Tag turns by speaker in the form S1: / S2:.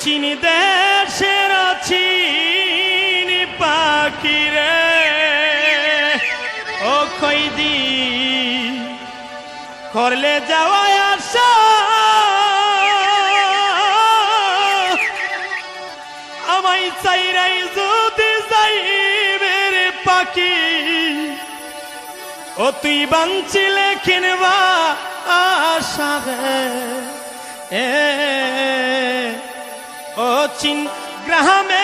S1: চিনি দেশের চিনি পাখি রে। ও খৈদি, করলে যাওয়ায় আসা আমায় চাইরাই যদি যাই মেরে পাখি, ও তুই বাঞ্চিলে কিনবা আশা রে। এ ও চিন গ্রামে